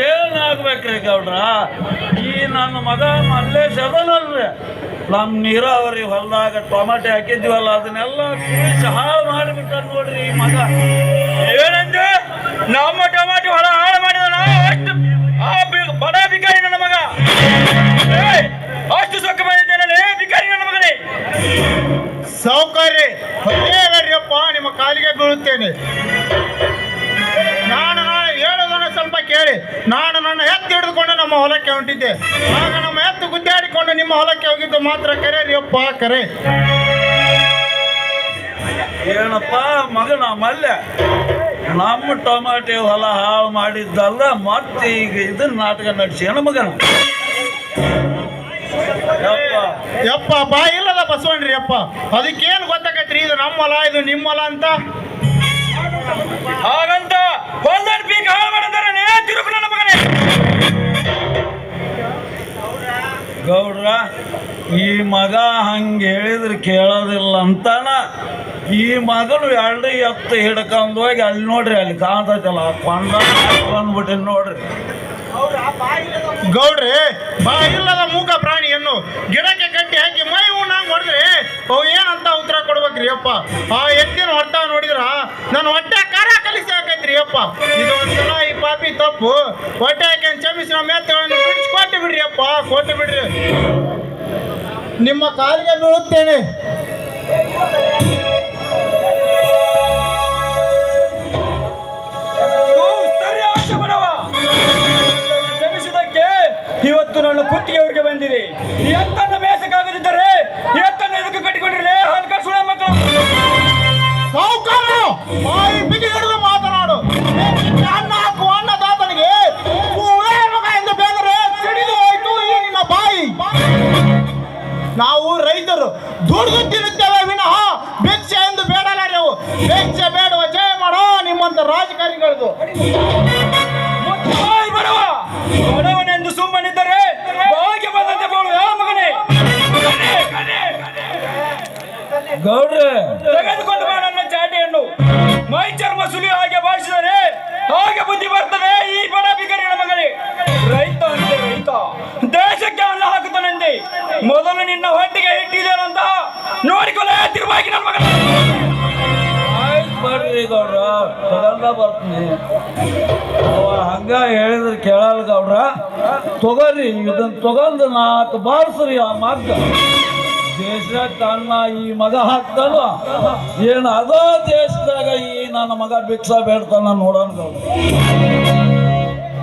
ಏನಾಗ್ಬೇಕ್ರಿ ಗೌಡ್ರ? ಈ ನನ್ನ ಮಗ ಮಲ್ಲೇಶ್ ಅದನಲ್ರಿ ನಮ್ಮ ನೀರಾವರಿ ಹೊಲದಾಗ ಟೊಮಾಟೆ ಹಾಕಿದ್ವಲ್ಲ, ಅದನ್ನೆಲ್ಲ ಹಾಳು ಮಾಡಿಬಿಟ್ಟ ನೋಡ್ರಿ ಈ ಮಗ. ಏನಂದ್ರೆ ನಮ್ಮ ಟೊಮಾಟೆ ಹೊಲ ಹಾಳು ಮಾಡಿದ ಬಡ ಬಿಕಾರಿ ನನ್ನ ಮಗ. ಅಷ್ಟು ಸೊಕ್ಕ ಬಂದಿದ್ದೇನೆ ಬಿಕಾರಿ ನನ್ನ ಮಗನೇ. ಸೌಕರ್ಯ ಅಪ್ಪ ನಿಮ್ಮ ಕಾಲಿಗೆ ಬೀಳುತ್ತೇನೆ. ನಮ್ಮ ಹೊಲಕ್ಕೆ ಹೊಂಟಿದ್ದೆ. ಆಗ ನಮ್ಮ ಎತ್ತು ಗುದ್ದಾಡಿಕೊಂಡು ನಿಮ್ಮ ಹೊಲಕ್ಕೆ ಹೋಗಿದ್ದು ಮಾತ್ರ ಕರೆ ರೀಪ್ಪ ಕರೆ. ಏನಪ್ಪ ಮಗನ ಮಲ್ಯ? ನಮ್ಮ ಟೊಮಾಟೆ ಹೊಲ ಹಾಳು ಮಾಡಿದ್ದಲ್ಲ ಮತ್ತೆ ಈಗ ಇದನ್ನ ನಾಟಕ ನಡೆಸಿ ಏನ ಮಗನ? ಯಪ್ಪ. ಯಪ್ಪ ಬಾ ಇಲ್ಲದ ಬಸವಣ್ರಿ ಯಪ್ಪ. ಅದಕ್ಕೇನು ಗೊತ್ತಾಗತ್ರಿ ಇದು ನಮ್ಮ ಹೊಲ ಇದು ನಿಮ್ಮ ಹೊಲ ಅಂತ? ಈ ಮಗ ಹಂಗೆ ಹೇಳಿದ್ರೆ ಕೇಳೋದಿಲ್ಲ ಅಂತಾನ, ಈ ಮಗನು ಎರಡು ಎತ್ತು ಹಿಡ್ಕೊಂಡು ಹೋಗಿ ಅಲ್ಲಿ ನೋಡ್ರಿ, ಅಲ್ಲಿ ಕಾಣ್ತೈತಲ್ಲ ಕೊಂಡ ನೋಡ್ರಿ. ಗೌಡ್ರಿ ಬಾ ಇಲ್ಲದ ಮೂಕ ಪ್ರಾಣಿಯನ್ನು ಗಿಡಕ್ಕೆ ಕಟ್ಟಿ ಹಾಕಿ ಮೈ ಉಣ್ಣಂಗ್ ಹೊಡೆದ್ರಿ ಅವು ಏನಂತ ಉತ್ತರ ಕೊಡ್ಬೇಕ್ರಿ ಅಪ್ಪ? ಆ ಎತ್ತಿನ ಹೊಟ್ಟ ನೋಡಿದ್ರ, ನನ್ನ ಹೊಟ್ಟೆ ಕಾರ ಕಲಿಸಿ ಹಾಕೈತ್ರಿ ಅಪ್ಪ. ಇದು ಒಂದ್ಸಲ ಈ ಪಾಪಿ ತಪ್ಪು. ಹೊಟ್ಟೆ ಹಾಕಿ ಕ್ಷಮಿಸಿ, ನಮ್ಮ ಕೊಟ್ಟು ಬಿಡ್ರಿ. ನಿಮ್ಮ ಕಾಲಿಗೆ ಬೀಳುತ್ತೇನೆ. ಇವತ್ತು ನನ್ನ ಕುತ್ತಿಗೆಯವರಿಗೆ ಬಂದಿದೆ. ಈ ಎತ್ತನ್ನು ಬೇಸಕ್ಕಾಗದಿದ್ದರೆ ಈ ಎತ್ತನ್ನು ಇದಕ್ಕೆ ಕಟ್ಟಿಕೊಂಡಿರಲಿ? ಹಾಲು ಕಳ್ಸುಳ ಮತ್ತು. ಸಾವುಕಾರ ಬಾಯಿ ಬಿಗಿ ಹಿಡಿದು ಮಾತನಾಡು ದುಡಿದು ತಿನ್ನುತ್ತೇವೆ ವಿನಃ ಭಿಕ್ಷೆ ಎಂದು ಬೇಡಲಾರೆವು. ಭಿಕ್ಷೆ ಬೇಡುವ ಜಯ ಮಾಡೋ ನಿಮ್ಮಂತ ರಾಜಕಾರಣಿಗಳದು. ಬಡವನೆಂದು ಸುಮ್ಮನಿದ್ದರೆ ಭಾಗ್ಯ ಬಂದಂತೆ ಬೋಳು ಯಾವ ಮಗನೇ. ಗೌಡ್ರೆ. ತೆಗೆದುಕೊಂಡು ತಿರುವಾಗಿ ನನ್ನ ಮಗನ ಆಯ್ತು ಬರ್ರಿ ಗೌಡ್ರ, ತಗೊಂಡ ಬರ್ತೀನಿ. ಅವ ಹಂಗ ಹೇಳಿದ್ರೆ ಕೇಳಲ್ಲ ಗೌಡ್ರ. ತಗೋರಿ ಇದನ್ನ ತಗೊಂಡು ನಾಲ್ಕು ಬಾರಿಸ್ರಿ ಆ ಮಗ ದೇಶದಾಗ ತನ್ನ ಈ ಮಗ ಹಾಕ್ತಾನ ಏನು ಅದ ದೇಶದಾಗ ಈ ನನ್ನ ಮಗ ಭಿಕ್ಷಾ ಬೇಡ್ತಾನ ನೋಡೋಣ ಗೌಡ್ರ.